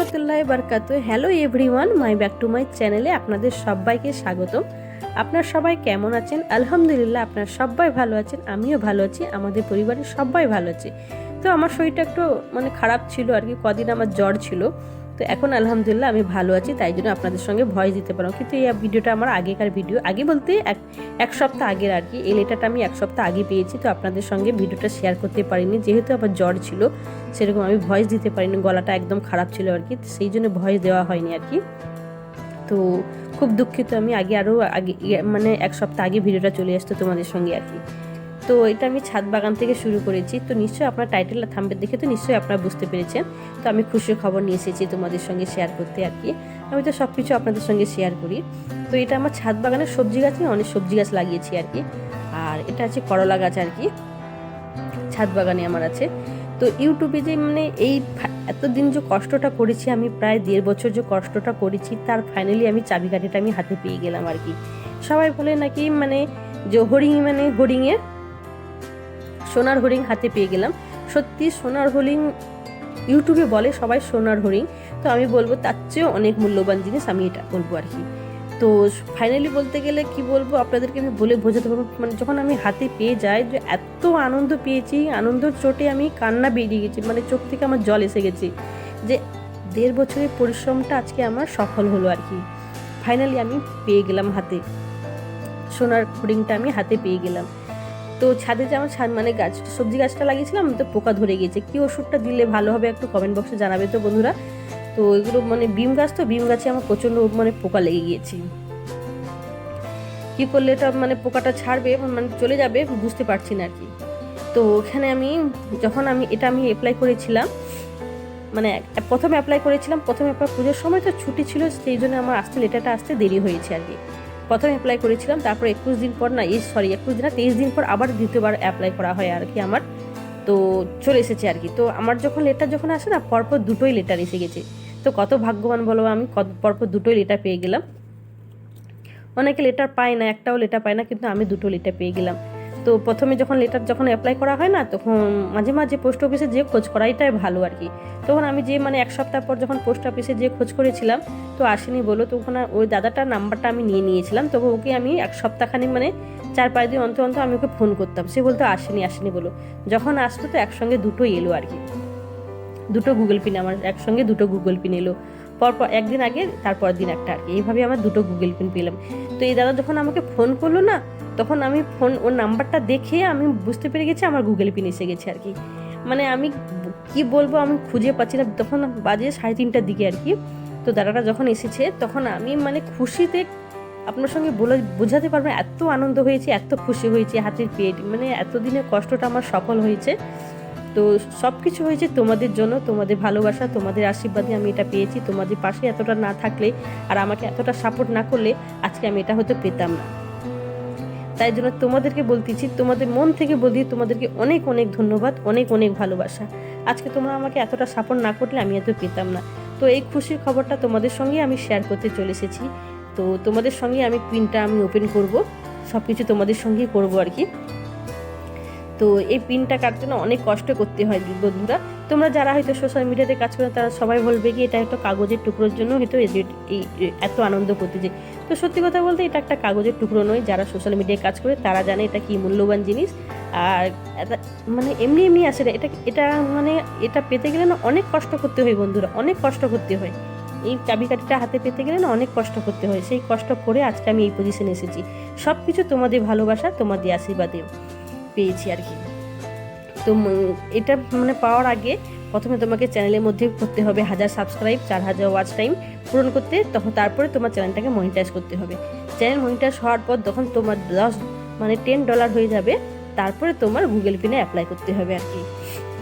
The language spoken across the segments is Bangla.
Rahmatullah Barkat hello everyone my back to my চ্যানেলে আপনাদের সবাইকে স্বাগতম। আপনার সবাই কেমন আছেন? আলহামদুলিল্লাহ, আপনার সবাই ভালো আছেন, আমিও ভালো আছি, আমাদের পরিবারের সবাই ভালো আছে। তো আমার শরীরটা একটু মানে খারাপ ছিল আর কি, কদিন আমার জ্বর ছিল। তো এখন আলহামদুলিল্লাহ আমি ভালো আছি, তাই জন্য আপনাদের সঙ্গে ভয়েস দিতে পারলাম। কিন্তু এই ভিডিওটা আমার আগেকার ভিডিও, আগে বলতে এক এক সপ্তাহ আগের আর কি, এই লেটারটা আমি এক সপ্তাহ আগে পেয়েছি, তো আপনাদের সঙ্গে ভিডিওটা শেয়ার করতে পারিনি। যেহেতু আমার জ্বর ছিল, সেরকম আমি ভয়েস দিতে পারিনি, গলাটা একদম খারাপ ছিল আর কি সেই জন্য ভয়েস দেওয়া হয়নি আর কি। তো খুব দুঃখিত, আমি আগে আরও আগে, ইয়ে- মানে এক সপ্তাহ আগে ভিডিওটা চলে আসতো তোমাদের সঙ্গে আর কি। তো এটা আমি ছাদ বাগান থেকে শুরু করেছি। তো নিশ্চয়ই আপনার টাইটেল থাম্বের দেখে তো নিশ্চয়ই আপনারা বুঝতে পেরেছেন। তো আমি খুশির খবর নিয়ে এসেছি তোমাদের সঙ্গে শেয়ার করতে আর কি। আমি তো সব কিছু আপনাদের সঙ্গে শেয়ার করি। তো এটা আমার ছাদ বাগানের সবজি গাছ নিয়ে অনেক সবজি গাছ লাগিয়েছি আর কি। আর এটা আছে করলা গাছ আর কি। ছাদ বাগানে আমার আছে। তো ইউটিউবে যে মানে এই এতদিন যে কষ্টটা করেছি, আমি প্রায় দেড় বছর যে কষ্টটা করেছি, তার ফাইনালি আমি চাবিকাঠিটা আমি হাতে পেয়ে গেলাম আর কি। সবাই বলে নাকি মানে যে হরিং মানে হরিংয়ের সোনার হরিং হাতে পেয়ে গেলাম। সত্যি সোনার হরিং ইউটিউবে বলে সবাই সোনার হরিং তো আমি বলব তার চেয়েও অনেক মূল্যবান জিনিস আমি এটা বলব আর কি। তো ফাইনালি বলতে গেলে কি বলব, আপনাদেরকে আমি বলে বোঝাতে পারব মানে যখন আমি হাতে পেয়ে যাই যে এত আনন্দ পেয়েছি, আনন্দর চোটে আমি কান্না বেরিয়ে গেছি মানে চোখ থেকে আমার জল এসে গেছে যে দেড় বছরের পরিশ্রমটা আজকে আমার সফল হলো আর কি। ফাইনালি আমি পেয়ে গেলাম হাতে। সোনার হরিংটা আমি হাতে পেয়ে গেলাম। তো ছাদে যে আমার মানে গাছ, সবজি গাছটা লাগিয়েছিলাম, তো পোকা ধরে গিয়েছে। কি ওষুধটা দিলে ভালো হবে একটু কমেন্ট বক্সে জানাবে তো বন্ধুরা। তো এগুলো মানে বিম গাছ তো, বিম গাছে আমার প্রচণ্ড মানে পোকা লেগে গিয়েছে। কি করলে এটা মানে পোকাটা ছাড়বে মানে চলে যাবে বুঝতে পারছি না আর কি। তো ওখানে আমি যখন আমি এটা আমি অ্যাপ্লাই করেছিলাম মানে প্রথমে অ্যাপ্লাই করেছিলাম, প্রথমে অ্যাপ্লাই পুজোর সময় তো ছুটি ছিল, সেই জন্য আমার আসতে লেটারটা আসতে দেরি হয়েছে আর কি। প্রথমে অ্যাপ্লাই করেছিলাম, তারপর একুশ দিন পর না, এই সরি একুশ দিন না, তেইশ দিন পর আবার দ্বিতীয়বার অ্যাপ্লাই করা হয় আর কি আমার। তো চলে এসেছে আর কি। তো আমার যখন লেটার যখন আসে না, পরপর দুটোই লেটার এসে গেছে। তো কত ভাগ্যবান বলো আমি, কত, পরপর দুটোই লেটার পেয়ে গেলাম। অনেকে লেটার পায় না, একটাও লেটার পায় না, কিন্তু আমি দুটো লেটার পেয়ে গেলাম। তো প্রথমে যখন লেটার যখন অ্যাপ্লাই করা হয় না, তখন মাঝে মাঝে পোস্ট অফিসে যে খোঁজ করা এটাই ভালো আর কি। তখন আমি যে মানে এক সপ্তাহ পর যখন পোস্ট অফিসে যে খোঁজ করেছিলাম, তো আসেনি বলো তখন ওই দাদাটার নাম্বারটা আমি নিয়ে নিয়েছিলাম, তবে ওকে আমি এক সপ্তাহখানি মানে চার পাঁচ দিন অন্তর অন্তর আমি ওকে ফোন করতাম। সে বলতো, আসেনি আসেনি বলো। যখন আসতো তো একসঙ্গে দুটো এলো আর কি। দুটো গুগল পিন আমার একসঙ্গে দুটো গুগল পিন এলো। পরপর একদিন আগে তারপর দিন একটা আর কি। এইভাবে আমার দুটো গুগল পিন পেলাম। তো এই দাদা যখন আমাকে ফোন করল না তখন আমি ফোন, ওর নাম্বারটা দেখে আমি বুঝতে পেরে গেছি আমার গুগল পিন এসে গেছে আর কি। মানে আমি কি বলব আমি খুঁজে পাচ্ছি না। তখন বাজে সাড়ে তিনটার দিকে আর কি। তো দাদাটা যখন এসেছে, তখন আমি মানে খুশিতে আপনার সঙ্গে বলে, বোঝাতে পারব এত আনন্দ হয়েছে, এত খুশি হয়েছে, হাতের পেট। মানে এতদিনের কষ্টটা আমার সফল হয়েছে। তো সব কিছু হয়েছে তোমাদের জন্য, তোমাদের ভালোবাসা, তোমাদের আশীর্বাদে আমি এটা পেয়েছি। তোমাদের পাশে এতটা না থাকলে আর আমাকে এতটা সাপোর্ট না করলে আজকে আমি এটা হয়তো পেতাম না। তাই জন্য তোমাদেরকে বলতেছি, তোমাদের মন থেকে বলি তোমাদেরকে অনেক অনেক ধন্যবাদ, অনেক অনেক ভালোবাসা। আজকে তোমরা আমাকে এতটা সাপোর্ট না করলে আমি এত পেতাম না। তো এই খুশির খবরটা তোমাদের সঙ্গে আমি শেয়ার করতে চলে এসেছি। তো তোমাদের সঙ্গে আমি পিনটা আমি ওপেন করব সব কিছু তোমাদের সঙ্গেই করব আর কি। তো এই পিনটা কাটার জন্য অনেক কষ্ট করতে হয় বন্ধুরা? তোমরা যারা হয়তো সোশ্যাল মিডিয়াতে কাজ করে, তারা সবাই বলবে কি এটা একটা কাগজের টুকরোর জন্য হয়তো এই এত আনন্দ করতে যে। তো সত্যি কথা বলতে এটা একটা কাগজের টুকরো নয়, যারা সোশ্যাল মিডিয়ায় কাজ করে তারা জানে এটা কি মূল্যবান জিনিস। আর মানে এমনি এমনি আসে না, এটা এটা মানে এটা পেতে গেলে না অনেক কষ্ট করতে হয় বন্ধুরা, অনেক কষ্ট করতে হয়। এই চাবিকাঠিটা হাতে পেতে গেলে না অনেক কষ্ট করতে হয়, সেই কষ্ট করে আজকে আমি এই পজিশনে এসেছি। সব কিছু তোমাদের ভালোবাসা, তোমাদের আশীর্বাদে। পেয়েছি আর কি। তো এটা মানে পাওয়ার আগে প্রথমে তোমাকে চ্যানেলের মধ্যে করতে হবে হাজার সাবস্ক্রাইব চার হাজার ওয়াচ টাইম পূরণ করতে, তখন তারপরে তোমার চ্যানেলটাকে মনিটাইজ করতে হবে। চ্যানেল মনিটাইজ হওয়ার পর যখন তোমার দশ মানে টেন ডলার হয়ে যাবে, তারপরে তোমার গুগল পিনে অ্যাপ্লাই করতে হবে আর কি।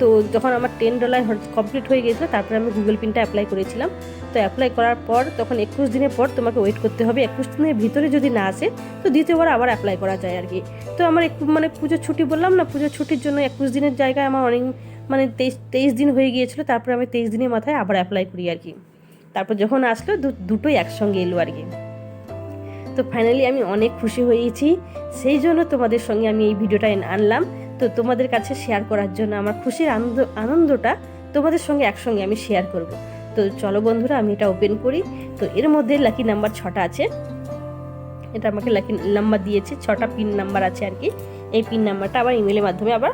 তো যখন আমার টেন ডলার কমপ্লিট হয়ে গিয়েছিল, তারপরে আমি গুগল পিনটা অ্যাপ্লাই করেছিলাম। তো অ্যাপ্লাই করার পর, তখন একুশ দিনের পর তোমাকে ওয়েট করতে হবে। একুশ দিনের ভিতরে যদি না আসে, তো দ্বিতীয়বার আবার অ্যাপ্লাই করা যায় আর কি। তো আমার একটু মানে পুজোর ছুটি বললাম না পুজোর ছুটির জন্য একুশ দিনের জায়গায় আমার অনেক মানে তেইশ তেইশ দিন হয়ে গিয়েছিল, তারপরে আমি তেইশ দিনের মাথায় আবার অ্যাপ্লাই করি আর কি। তারপর যখন আসলো দুটোই একসঙ্গে এলো আর কি। তো ফাইনালি আমি অনেক খুশি হয়েছি। সেই জন্য তোমাদের সঙ্গে আমি এই ভিডিওটা আনলাম। তো তোমাদের কাছে শেয়ার করার জন্য, আমার খুশির আনন্দ, আনন্দটা তোমাদের সঙ্গে একসঙ্গে আমি শেয়ার করব। তো চলো বন্ধুরা, আমি এটা ওপেন করি। তো এর মধ্যে লাকি নাম্বার ছটা আছে। এটা আমাকে লাকি নাম্বার দিয়েছে, ছটা পিন নাম্বার আছে আর কি। এই পিন নাম্বারটা আবার ইমেলের মাধ্যমে আবার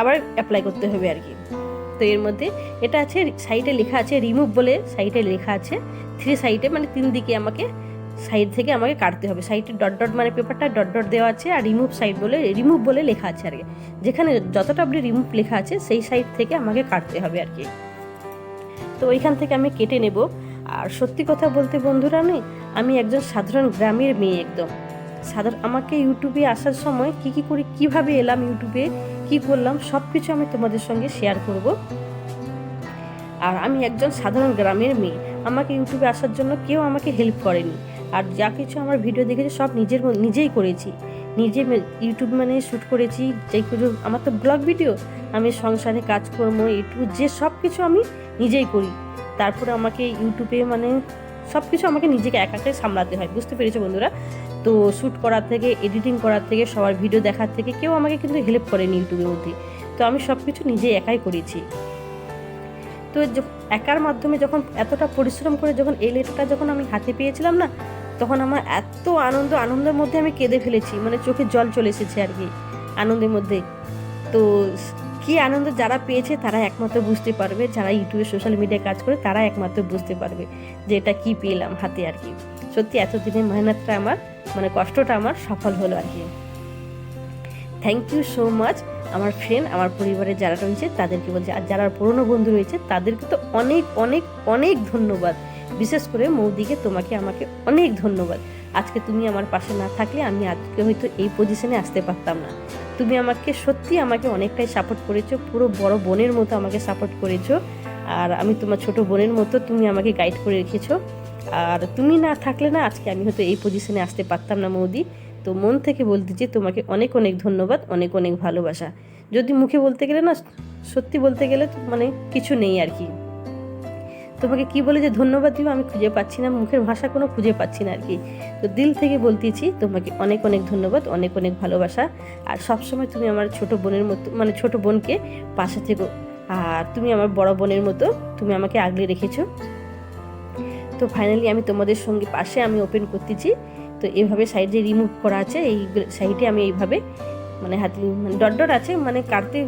আবার অ্যাপ্লাই করতে হবে আর কি। তো এর মধ্যে এটা আছে সাইডে লেখা আছে রিমুভ বলে সাইডে লেখা আছে। থ্রি সাইডে মানে তিন দিকে আমাকে সাইড থেকে আমাকে কাটতে হবে। সাইডে ডট ডট মানে পেপারটা ডট ডট দেওয়া আছে আর রিমুভ সাইড বলে, রিমুভ বলে লেখা আছে আর কি। যেখানে যতটা আপনি রিমুভ লেখা আছে, সেই সাইড থেকে আমাকে কাটতে হবে আর কি। তো ওইখান থেকে আমি কেটে নেব। আর সত্যি কথা বলতে বন্ধুরা নেই আমি একজন সাধারণ গ্রামের মেয়ে একদম। সাধারণ আমাকে ইউটিউবে আসার সময় কি কি করে, কীভাবে এলাম ইউটিউবে, কি করলাম সব কিছু আমি তোমাদের সঙ্গে শেয়ার করব। আর আমি একজন সাধারণ গ্রামের মেয়ে। আমাকে ইউটিউবে আসার জন্য কেউ আমাকে হেল্প করেনি। আর যা কিছু আমার ভিডিও দেখেছি সব নিজের নিজেই করেছি। নিজে ইউটিউব মানে শ্যুট করেছি, যে কিছু আমার তো ব্লগ ভিডিও আমি সংসারে কাজকর্ম ইউটিউব যে সব কিছু আমি নিজেই করি। তারপরে আমাকে ইউটিউবে মানে সব কিছু আমাকে নিজেকে একাকে সামলাতে হয়, বুঝতে পেরেছ বন্ধুরা? তো শ্যুট করার থেকে এডিটিং করার থেকে, সবার ভিডিও দেখার থেকে কেউ আমাকে কিন্তু হেল্প করেনি ইউটিউবের মধ্যে। তো আমি সব কিছু নিজে একাই করেছি। তো একার মাধ্যমে যখন এতটা পরিশ্রম করে যখন এই লেটারটা যখন আমি হাতে পেয়েছিলাম না তখন আমার এত আনন্দ, আনন্দের মধ্যে আমি কেঁদে ফেলেছি মানে চোখে জল চলে এসেছে আর কি, আনন্দের মধ্যে। তো কি আনন্দ যারা পেয়েছে তারা একমাত্র বুঝতে পারবে, যারা ইউটিউবে সোশ্যাল মিডিয়ায় কাজ করে তারা একমাত্র বুঝতে পারবে যে এটা কি পেলাম হাতে আর কি। সত্যি এতদিনের মেহনতটা আমার মানে কষ্টটা আমার সফল হলো আর কি। থ্যাংক ইউ সো মাচ আমার ফ্রেন্ড আমার পরিবারের যারা রয়েছে তাদেরকে বলছি, আর যারা পুরনো বন্ধু রয়েছে তাদেরকে তো অনেক অনেক অনেক ধন্যবাদ। বিশেষ করে মৌদিকে তোমাকে আমাকে অনেক ধন্যবাদ। আজকে তুমি আমার পাশে না থাকলে আমি আজকে হয়তো এই পজিশনে আসতে পারতাম না। তুমি আমাকে সত্যি আমাকে অনেকটাই সাপোর্ট করেছ, পুরো বড় বোনের মতো আমাকে সাপোর্ট করেছ। আর আমি তোমার ছোট বোনের মতো তুমি আমাকে গাইড করে রেখেছো। আর তুমি না থাকলে না আজকে আমি হয়তো এই পজিশনে আসতে পারতাম না মৌদি। তো মন থেকে বলতে যে তোমাকে অনেক অনেক ধন্যবাদ, অনেক অনেক ভালোবাসা। যদি মুখে বলতে গেলে না, সত্যি বলতে গেলে মানে কিছু নেই আর কি। তোমাকে কি বলে যে ধন্যবাদ দিব আমি খুঁজে পাচ্ছি না, মুখের ভাষা কোনো খুঁজে পাচ্ছি না আর কি। তো দিল থেকে বলতেছি, তোমাকে অনেক অনেক ধন্যবাদ, অনেক অনেক ভালোবাসা। আর সবসময় তুমি আমার ছোট বোনের মতো মানে ছোট বোনকে পাশে থেকো। আর তুমি আমার বড় বোনের মতো, তুমি আমাকে আগলে রেখেছো। তো ফাইনালি আমি তোমাদের সঙ্গে পাশে আমি ওপেন করতেছি। তো এইভাবে যে রিমুভ করা আছে, এই সাইডে আমি এইভাবে মানে হাতে মানে ডট ডট আছে মানে কাটতে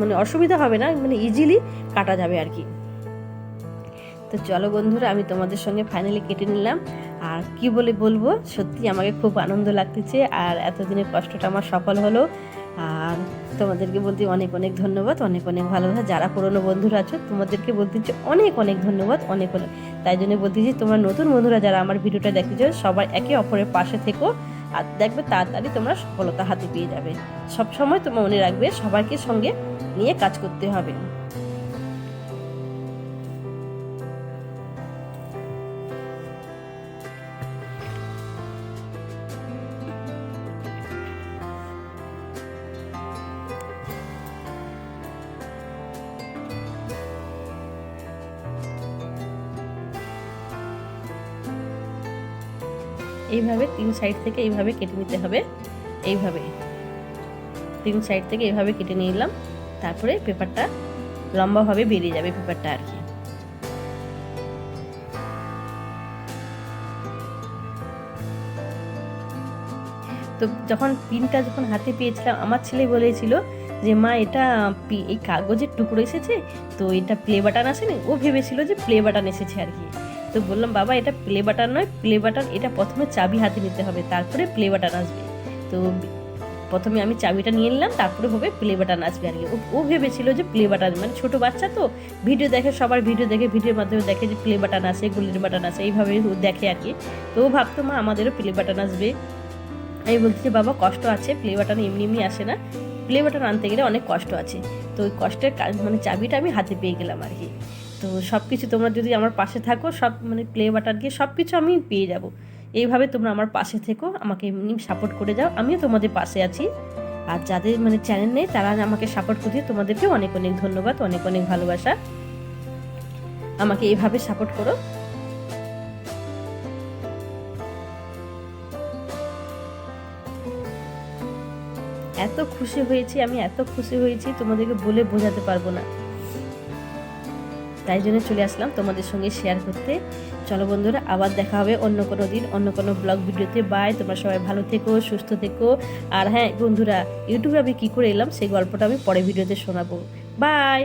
মানে অসুবিধা হবে না মানে ইজিলি কাটা যাবে আর কি। তো চলো বন্ধুরা, আমি তোমাদের সঙ্গে ফাইনালি কেটে নিলাম। আর কি বলে বলব, সত্যি আমাকে খুব আনন্দ লাগতেছে আর এতদিনের কষ্টটা আমার সফল হলো। আর তোমাদেরকে বলতে অনেক অনেক ধন্যবাদ, অনেক অনেক ভালোবাসা। যারা পুরনো বন্ধুরা আছো, তোমাদেরকে বলতে হচ্ছে অনেক অনেক ধন্যবাদ, অনেক অনেক। তাই জন্য বলতেছি তোমরা নতুন বন্ধুরা যারা আমার ভিডিওটা দেখেছ, সবাই একে অপরের পাশে থেকো। আর দেখবে তাড়াতাড়ি তোমরা সফলতা হাতে পেয়ে যাবে। সব সময় তোমরা মনে রাখবে, সবাইকে সঙ্গে নিয়ে কাজ করতে হবে। এইভাবে তিন সাইড থেকে এইভাবে কেটে নিতে হবে। এইভাবে। তিন সাইড থেকে এইভাবে কেটে নিলাম। তারপরে পেপারটা লম্বাভাবে বেরিয়ে যাবে পেপারটা আর কি। তো যখন পিনটা যখন হাতে পেয়েছিলাম, আমার ছেলে বলেছিল যে, মা, এটা এই কাগজের টুকরো এসেছে? তো এটা প্লে বাটন আসেনি? ও ভেবেছিল যে, প্লে বাটন এসেছে আর কি। তো বললাম, বাবা, এটা প্লে বাটন নয় প্লে বাটন এটা প্রথমে চাবি হাতে নিতে হবে, তারপরে প্লে বাটন আসবে। তো প্রথমে আমি চাবিটা নিয়ে নিলাম, তারপরে হবে প্লে বাটন আসবে আর কি। ও- ভেবেছিল যে প্লে বাটন মানে ছোট বাচ্চা তো ভিডিও দেখে, সবার ভিডিও দেখে ভিডিওর মাধ্যমে দেখে যে প্লে বাটন আসে গুলির বাটন আসে এইভাবে ও দেখে আর কি। তো ও ভাবতো, মা, আমাদেরও প্লে বাটন আসবে। আমি বলছি যে, বাবা, কষ্ট আছে প্লে বাটন এমনি এমনি আসে না। প্লে বাটন আনতে গেলে অনেক কষ্ট আছে। তো ওই কষ্টের মানে চাবিটা আমি হাতে পেয়ে গেলাম আর কি। তো সব কিছু তোমরা যদি আমার পাশে থাকো, সব মানে প্লে বাটার দিয়ে সব কিছু আমি পেয়ে যাব। এইভাবে তোমরা আমার পাশে থেকো, আমাকে এমনি সাপোর্ট করে যাও। আমিও তোমাদের পাশে আছি। আর যাদের মানে চ্যানেল নেই, তারা আমাকে সাপোর্ট করছে তোমাদেরকে অনেক অনেক ধন্যবাদ, অনেক অনেক ভালোবাসা। আমাকে এইভাবে সাপোর্ট করো। এত খুশি হয়েছি, আমি এত খুশি হয়েছি, তোমাদেরকে বলে বোঝাতে পারব না। তাই জন্য চলে আসলাম তোমাদের সঙ্গে শেয়ার করতে। চলো বন্ধুরা, আবার দেখা হবে অন্য কোনো দিন, অন্য কোনো ব্লগ ভিডিওতে। বাই তোমরা সবাই ভালো থেকো, সুস্থ থেকো। আর হ্যাঁ বন্ধুরা ইউটিউবে আমি কী করে এলাম, সেই গল্পটা আমি পরে ভিডিওতে শোনাবো। বাই